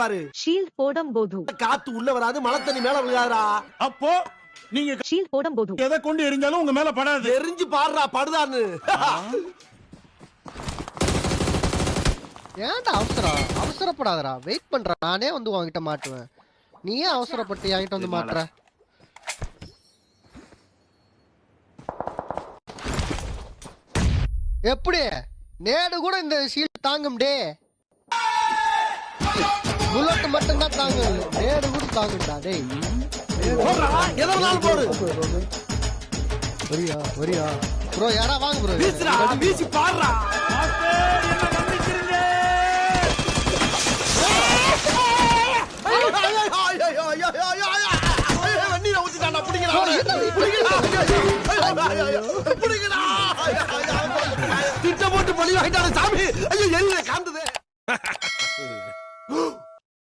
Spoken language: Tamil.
பாரு. ஷீல்ட் போடும்போது காத்து உள்ள வராது மழை தண்ணி மேல விழுகாதா அப்போ நீங்க ஷீல்ட் போடும்போது எதை கொண்டு எரிஞ்சாலும் உங்க மேல படாது. எரிஞ்சு பாடுறா படுதான்னு. ஏன்டா அவசரம்? அவசரப்படாதடா. வெயிட் பண்றா. நானே வந்து உன்கிட்ட மாட்டுவேன். நீ ஏன் அவசரப்பட்டு என்கிட்ட வந்து மாட்டுற? எப்படி? நேடு கூட இந்த ஷீல்ட் தாங்கும் டே. புல்லட் மட்டும் தான் தாங்க வேறு கூட தாங்கடா டேய் எதனால போடு வரியா வரியா ப்ரோ யாரா வாங்க ப்ரோ வீசுடா வீசி பாடுறா திட்டம் போட்டு பழி வாங்கிட்டான சாமி